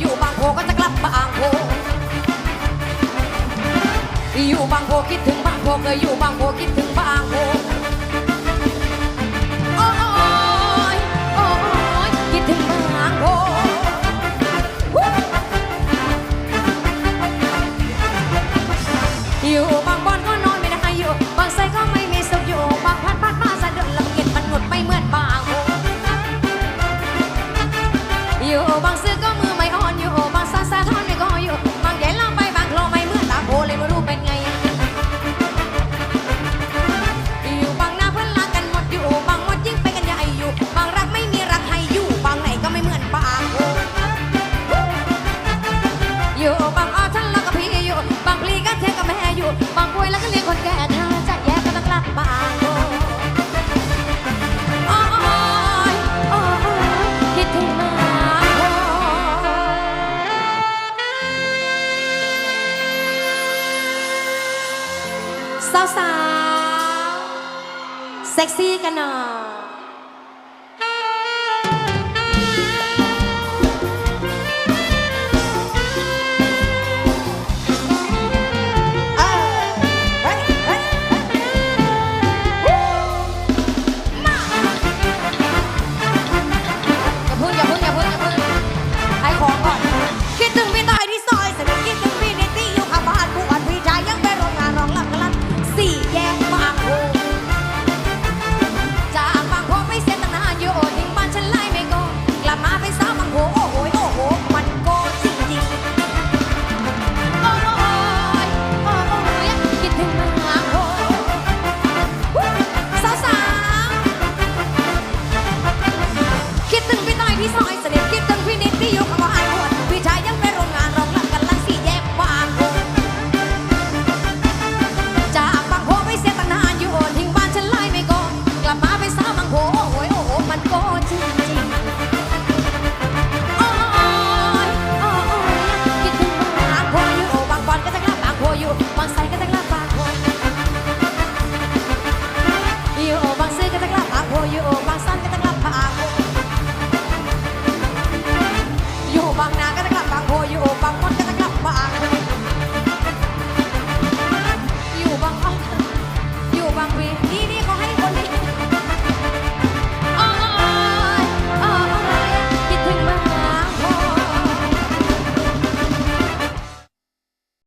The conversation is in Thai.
อยู่บางโพก็จะกลับบางโพอยู่บางโพคิดถึงบางโพเคยอยู่บางโพคิดถึงบาง สาวๆ เซ็กซี่กันหน่อย sacrifice and if you don't hungry.